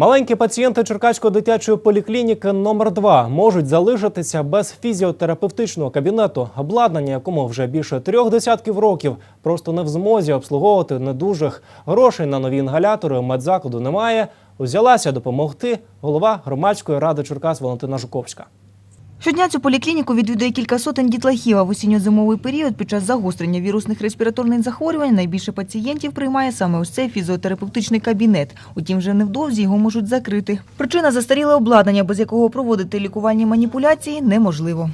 Маленькі пацієнти Черкаської дитячої поліклініки номер 2 можуть залишитися без фізіотерапевтичного кабінету, обладнання якому вже більше трьох десятків років просто не в змозі обслуговувати недужих. Грошей на нові інгалятори у медзакладу немає. Узялася допомогти голова громадської ради Черкас Валентина Жуковська. Щодня цю поліклініку відвідує кілька сотень дітлахів, а в осінньо-зимовий період під час загострення вірусних респіраторних захворювань найбільше пацієнтів приймає саме ось цей фізіотерапевтичний кабінет. Утім, вже невдовзі його можуть закрити. Причина застаріле обладнання, без якого проводити лікувальні маніпуляції неможливо.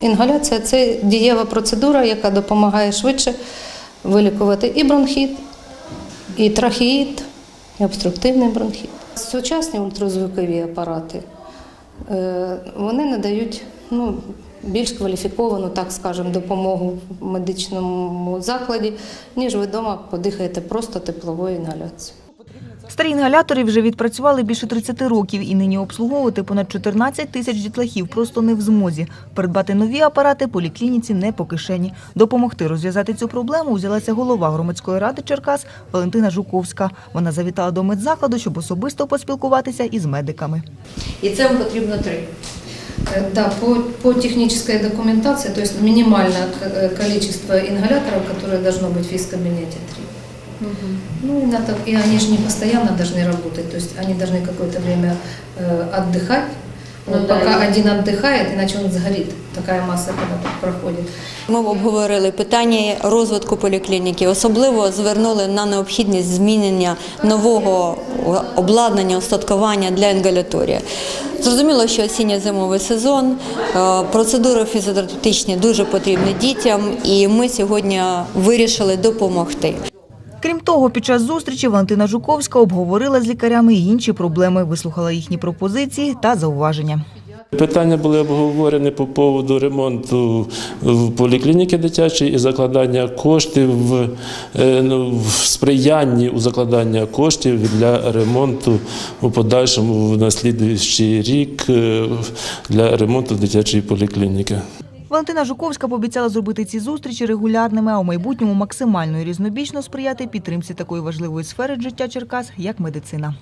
Інгаляція це дієва процедура, яка допомагає швидше вилікувати і бронхіт, і трахеїт, і обструктивний бронхіт. Сучасні ультразвукові апарати вони надають ну, більш кваліфіковану, так скажемо, допомогу в медичному закладі, ніж ви вдома подихаєте просто тепловою інгаляцією. Старі інгалятори вже відпрацювали більше 30 років і нині обслуговувати понад 14 тисяч дітлахів просто не в змозі. Придбати нові апарати поліклініці не по кишені. Допомогти розв'язати цю проблему взялася голова громадської ради Черкас Валентина Жуковська. Вона завітала до медзакладу, щоб особисто поспілкуватися із медиками. І це вам потрібно три. Э, Да, по, по технической документации, то есть минимальное к- э, количество ингаляторов, которое должно быть в физкабинете, три. Ну и, надо, и они же не постоянно должны работать, то есть они должны какое-то время э, отдыхать. Ну Вот да, пока и- один отдыхает, иначе он сгорит. Такая масса, когда так проходит. Ми обговорили питання розвитку поліклініки. Особливо звернули на необхідність змінення нового обладнання, устаткування для інгаляторії. Зрозуміло, що осінньо-зимовий сезон, е, процедури фізіотерапевтичні дуже потрібні дітям, і ми сьогодні вирішили допомогти. Крім того, під час зустрічі Валентина Жуковська обговорила з лікарями інші проблеми, вислухала їхні пропозиції та зауваження. Питання були обговорені по поводу ремонту поліклініки дитячій і закладання коштів в, е, ну, в сприянні у закладання коштів для ремонту у подальшому в наслідуючий рік е, для ремонту дитячої поліклініки. Валентина Жуковська пообіцяла зробити ці зустрічі регулярними, а у майбутньому максимально і різнобічно сприяти підтримці такої важливої сфери життя Черкас, як медицина.